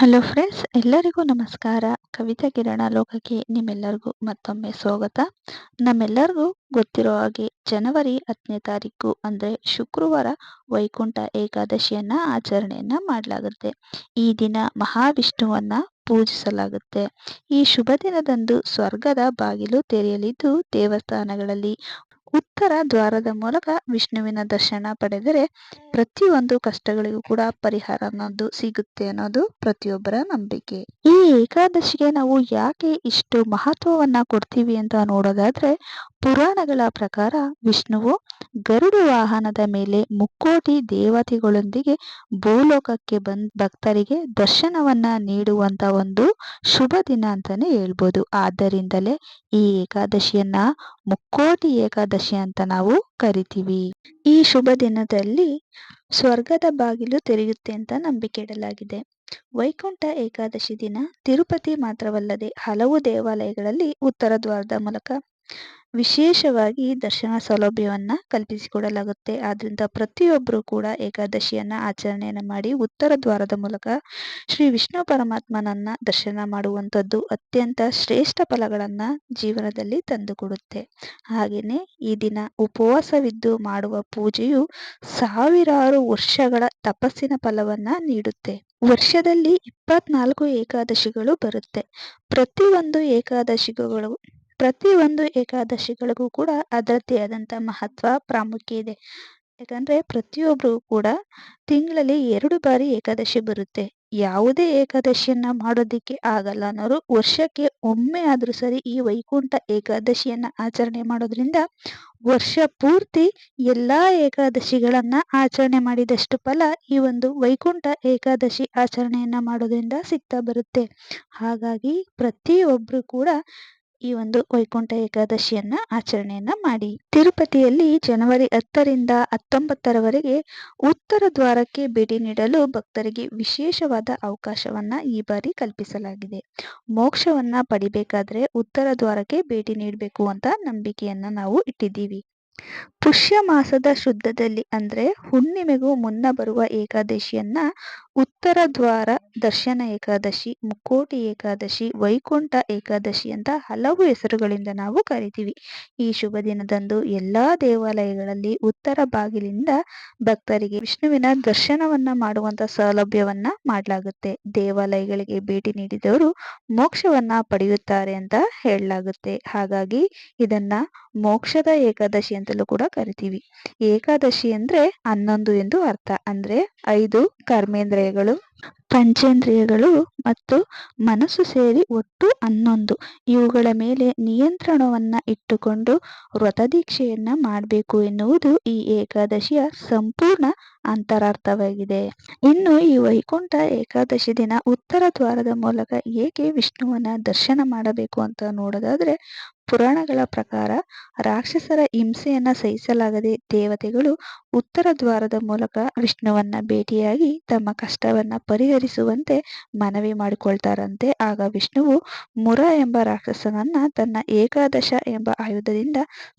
Hello friends ಎಲ್ಲರಿಗೂ ನಮಸ್ಕಾರ. ಕವಿತಾ ಕಿರಣ ಲೋಕಕ್ಕೆ ನಿಮ್ಮೆಲ್ಲರಿಗೂ ಮತ್ತೊಮ್ಮೆ ಸ್ವಾಗತ. ನಮ್ಮೆಲ್ಲರಿಗೂ ಗೊತ್ತಿರೋ ಹಾಗೆ ಜನವರಿ ಹತ್ತನೇ ತಾರೀಕು ಅಂದರೆ ಶುಕ್ರವಾರ ವೈಕುಂಠ ಏಕಾದಶಿಯನ್ನ ಆಚರಣೆಯನ್ನ ಮಾಡಲಾಗುತ್ತೆ. ಈ ದಿನ ಮಹಾವಿಷ್ಣುವನ್ನ ಪೂಜಿಸಲಾಗುತ್ತೆ. ಈ ಶುಭ ದಿನದಂದು ಸ್ವರ್ಗದ ಬಾಗಿಲು ತೆರೆಯಲಿದ್ದು ದೇವಸ್ಥಾನಗಳಲ್ಲಿ ಉತ್ತರ ದ್ವಾರದ ಮೂಲಕ ವಿಷ್ಣುವಿನ ದರ್ಶನ ಪಡೆದರೆ ಪ್ರತಿಯೊಂದು ಕಷ್ಟಗಳಿಗೂ ಕೂಡ ಪರಿಹಾರ ಅನ್ನೋದು ಸಿಗುತ್ತೆ ಅನ್ನೋದು ಪ್ರತಿಯೊಬ್ಬರ ನಂಬಿಕೆ. ಈ ಏಕಾದಶಿಗೆ ನಾವು ಯಾಕೆ ಇಷ್ಟು ಮಹತ್ವವನ್ನ ಕೊಡ್ತೀವಿ ಅಂತ ನೋಡೋದಾದ್ರೆ ಪುರಾಣಗಳ ಪ್ರಕಾರ ವಿಷ್ಣುವು ಗರುಡ ವಾಹನದ ಮೇಲೆ ಮುಕ್ಕೋಟಿ ದೇವತೆಗಳೊಂದಿಗೆ ಭೂಲೋಕಕ್ಕೆ ಬಂದ್ ಭಕ್ತರಿಗೆ ದರ್ಶನವನ್ನ ನೀಡುವಂತ ಒಂದು ಶುಭ ದಿನ ಅಂತಾನೆ ಹೇಳ್ಬೋದು. ಆದ್ದರಿಂದಲೇ ಈ ಏಕಾದಶಿಯನ್ನ ಮುಕ್ಕೋಟಿ ಏಕಾದಶಿ ಅಂತ ನಾವು ಕರಿತೀವಿ. ಈ ಶುಭ ದಿನದಲ್ಲಿ ಸ್ವರ್ಗದ ಬಾಗಿಲು ತೆರೆಯುತ್ತೆ ಅಂತ ನಂಬಿಕೆ ಇಡಲಾಗಿದೆ. ವೈಕುಂಠ ಏಕಾದಶಿ ದಿನ ತಿರುಪತಿ ಮಾತ್ರವಲ್ಲದೆ ಹಲವು ದೇವಾಲಯಗಳಲ್ಲಿ ಉತ್ತರ ದ್ವಾರದ ಮೂಲಕ ವಿಶೇಷವಾಗಿ ದರ್ಶನ ಸೌಲಭ್ಯವನ್ನು ಕಲ್ಪಿಸಿಕೊಡಲಾಗುತ್ತೆ. ಆದ್ದರಿಂದ ಪ್ರತಿಯೊಬ್ಬರೂ ಕೂಡ ಏಕಾದಶಿಯನ್ನ ಆಚರಣೆಯನ್ನ ಮಾಡಿ ಉತ್ತರ ದ್ವಾರದ ಮೂಲಕ ಶ್ರೀ ವಿಷ್ಣು ಪರಮಾತ್ಮನನ್ನ ದರ್ಶನ ಮಾಡುವಂಥದ್ದು ಅತ್ಯಂತ ಶ್ರೇಷ್ಠ ಫಲಗಳನ್ನ ಜೀವನದಲ್ಲಿ ತಂದುಕೊಡುತ್ತೆ. ಹಾಗೆಯೇ ಈ ದಿನ ಉಪವಾಸವಿದ್ದು ಮಾಡುವ ಪೂಜೆಯು ಸಾವಿರಾರು ವರ್ಷಗಳ ತಪಸ್ಸಿನ ಫಲವನ್ನ ನೀಡುತ್ತೆ. ವರ್ಷದಲ್ಲಿ ಇಪ್ಪತ್ನಾಲ್ಕು ಏಕಾದಶಿಗಳು ಬರುತ್ತೆ. ಪ್ರತಿಯೊಂದು ಏಕಾದಶಿಗಳು ಪ್ರತಿಯೊಂದು ಏಕಾದಶಿಗಳಿಗೂ ಕೂಡ ಅದರದ್ದೇ ಆದಂಥ ಮಹತ್ವ, ಪ್ರಾಮುಖ್ಯ ಇದೆ. ಯಾಕಂದ್ರೆ ಪ್ರತಿಯೊಬ್ಬರೂ ಕೂಡ ತಿಂಗಳಲ್ಲಿ ಎರಡು ಬಾರಿ ಏಕಾದಶಿ ಬರುತ್ತೆ. ಯಾವುದೇ ಏಕಾದಶಿಯನ್ನ ಮಾಡೋದಕ್ಕೆ ಆಗಲ್ಲ ಅನ್ನೋರು ವರ್ಷಕ್ಕೆ ಒಮ್ಮೆ ಆದ್ರೂ ಸರಿ ಈ ವೈಕುಂಠ ಏಕಾದಶಿಯನ್ನ ಆಚರಣೆ ಮಾಡೋದ್ರಿಂದ ವರ್ಷ ಪೂರ್ತಿ ಎಲ್ಲಾ ಏಕಾದಶಿಗಳನ್ನ ಆಚರಣೆ ಮಾಡಿದಷ್ಟು ಫಲ ಈ ಒಂದು ವೈಕುಂಠ ಏಕಾದಶಿ ಆಚರಣೆಯನ್ನ ಮಾಡೋದ್ರಿಂದ ಸಿಗ್ತಾ ಬರುತ್ತೆ. ಹಾಗಾಗಿ ಪ್ರತಿಯೊಬ್ರು ಕೂಡ ಈ ಒಂದು ವೈಕುಂಠ ಏಕಾದಶಿಯನ್ನ ಆಚರಣೆಯನ್ನ ಮಾಡಿ. ತಿರುಪತಿಯಲ್ಲಿ ಜನವರಿ ಹತ್ತರಿಂದ ಹತ್ತೊಂಬತ್ತರವರೆಗೆ ಉತ್ತರ ದ್ವಾರಕ್ಕೆ ಭೇಟಿ ನೀಡಲು ಭಕ್ತರಿಗೆ ವಿಶೇಷವಾದ ಅವಕಾಶವನ್ನ ಈ ಬಾರಿ ಕಲ್ಪಿಸಲಾಗಿದೆ. ಮೋಕ್ಷವನ್ನ ಪಡಿಬೇಕಾದ್ರೆ ಉತ್ತರ ದ್ವಾರಕ್ಕೆ ಭೇಟಿ ನೀಡಬೇಕು ಅಂತ ನಂಬಿಕೆಯನ್ನ ನಾವು ಇಟ್ಟಿದ್ದೀವಿ. ಪುಷ್ಯ ಮಾಸದ ಶುದ್ಧದಲ್ಲಿ ಅಂದ್ರೆ ಹುಣ್ಣಿಮೆಗೂ ಮುನ್ನ ಬರುವ ಏಕಾದಶಿಯನ್ನ ಉತ್ತರ ದ್ವಾರ, ದರ್ಶನ ಏಕಾದಶಿ, ಮುಕ್ಕೋಟಿ ಏಕಾದಶಿ, ವೈಕುಂಠ ಏಕಾದಶಿ ಅಂತ ಹಲವು ಹೆಸರುಗಳಿಂದ ನಾವು ಕರಿತೀವಿ. ಈ ಶುಭ ದಿನದಂದು ಎಲ್ಲಾ ದೇವಾಲಯಗಳಲ್ಲಿ ಉತ್ತರ ಬಾಗಿಲಿಂದ ಭಕ್ತರಿಗೆ ವಿಷ್ಣುವಿನ ದರ್ಶನವನ್ನ ಮಾಡುವಂತ ಸೌಲಭ್ಯವನ್ನ ಮಾಡಲಾಗುತ್ತೆ. ದೇವಾಲಯಗಳಿಗೆ ಭೇಟಿ ನೀಡಿದವರು ಮೋಕ್ಷವನ್ನ ಪಡೆಯುತ್ತಾರೆ ಅಂತ ಹೇಳಲಾಗುತ್ತೆ. ಹಾಗಾಗಿ ಇದನ್ನ ಮೋಕ್ಷದ ಏಕಾದಶಿ ಅಂತಲೂ ಕೂಡ ಕರಿತೀವಿ. ಏಕಾದಶಿ ಅಂದ್ರೆ ಹನ್ನೊಂದು ಎಂದು ಅರ್ಥ. ಅಂದ್ರೆ ಐದು ಕರ್ಮೇಂದ್ರಿಯಗಳು ಪಂಚೇಂದ್ರಿಯಗಳು ಮತ್ತು ಮನಸ್ಸು ಸೇರಿ ಒಟ್ಟು ಹನ್ನೊಂದು. ಇವುಗಳ ಮೇಲೆ ನಿಯಂತ್ರಣವನ್ನ ಇಟ್ಟುಕೊಂಡು ವ್ರತದೀಕ್ಷೆಯನ್ನ ಮಾಡಬೇಕು ಎನ್ನುವುದು ಈ ಏಕಾದಶಿಯ ಸಂಪೂರ್ಣ ಅಂತರಾರ್ಥವಾಗಿದೆ. ಇನ್ನು ಈ ವೈಕುಂಠ ಏಕಾದಶಿ ದಿನ ಉತ್ತರ ದ್ವಾರದ ಮೂಲಕ ಏಕೆ ವಿಷ್ಣುವನ್ನ ದರ್ಶನ ಮಾಡಬೇಕು ಅಂತ ನೋಡೋದಾದ್ರೆ ಪುರಾಣಗಳ ಪ್ರಕಾರ ರಾಕ್ಷಸರ ಹಿಂಸೆಯನ್ನ ಸಹಿಸಲಾಗದೆ ದೇವತೆಗಳು ಉತ್ತರ ದ್ವಾರದ ಮೂಲಕ ವಿಷ್ಣುವನ್ನ ಭೇಟಿಯಾಗಿ ತಮ್ಮ ಕಷ್ಟವನ್ನ ಪರಿಹರಿಸುವಂತೆ ಮನವಿ ಮಾಡಿಕೊಳ್ತಾರಂತೆ. ಆಗ ವಿಷ್ಣುವು ಮುರ ಎಂಬ ರಾಕ್ಷಸನನ್ನ ತನ್ನ ಏಕಾದಶ ಎಂಬ ಆಯುಧದಿಂದ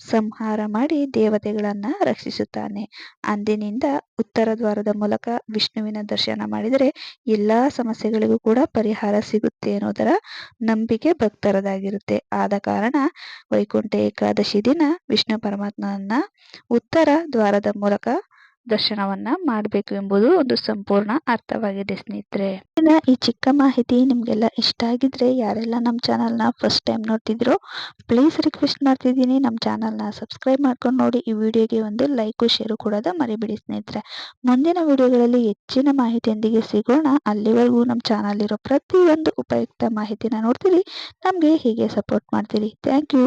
ಸಂಹಾರ ಮಾಡಿ ದೇವತೆಗಳನ್ನ ರಕ್ಷಿಸುತ್ತಾನೆ. ಅಂದಿನಿಂದ ಉತ್ತರ ದ್ವಾರದ ಮೂಲಕ ವಿಷ್ಣುವಿನ ದರ್ಶನ ಮಾಡಿದರೆ ಎಲ್ಲ ಸಮಸ್ಯೆಗಳಿಗೂ ಕೂಡ ಪರಿಹಾರ ಸಿಗುತ್ತೆ ಅನ್ನೋದರ ನಂಬಿಕೆ ಭಕ್ತರದಾಗಿರುತ್ತೆ. ಆದ ಕಾರಣ ವೈಕುಂಠ ಏಕಾದಶಿ ದಿನ ವಿಷ್ಣು ಪರಮಾತ್ಮನನ್ನ ಉತ್ತರ ದ್ವಾರದ ಮೂಲಕ ದರ್ಶನವನ್ನ ಮಾಡಬೇಕು ಎಂಬುದು ಒಂದು ಸಂಪೂರ್ಣ ಅರ್ಥವಾಗಿದೆ ಸ್ನೇಹಿತರೆ. ಈ ಚಿಕ್ಕ ಮಾಹಿತಿ ನಿಮ್ಗೆಲ್ಲ ಇಷ್ಟ ಆಗಿದ್ರೆ ಯಾರೆಲ್ಲ ನಮ್ಮ ಚಾನಲ್ನ ಫಸ್ಟ್ ಟೈಮ್ ನೋಡ್ತಿದ್ರು ಪ್ಲೀಸ್ ರಿಕ್ವೆಸ್ಟ್ ಮಾಡ್ತಿದ್ದೀನಿ. ನಮ್ಮ ಚಾನಲ್ನ ಸಬ್ಸ್ಕ್ರೈಬ್ ಮಾಡ್ಕೊಂಡು ನೋಡಿ, ಈ ವಿಡಿಯೋಗೆ ಒಂದು ಲೈಕು ಶೇರು ಕೊಡೋದ ಮರಿಬೇಡಿ ಸ್ನೇಹಿತರೆ. ಮುಂದಿನ ವಿಡಿಯೋಗಳಲ್ಲಿ ಹೆಚ್ಚಿನ ಮಾಹಿತಿಯೊಂದಿಗೆ ಸಿಗೋಣ. ಅಲ್ಲಿವರೆಗೂ ನಮ್ಮ ಚಾನಲ್ ಇರೋ ಪ್ರತಿಯೊಂದು ಉಪಯುಕ್ತ ಮಾಹಿತಿನ ನೋಡ್ತೀರಿ. ನಮಗೆ ಹೀಗೆ ಸಪೋರ್ಟ್ ಮಾಡ್ತೀರಿ. Thank you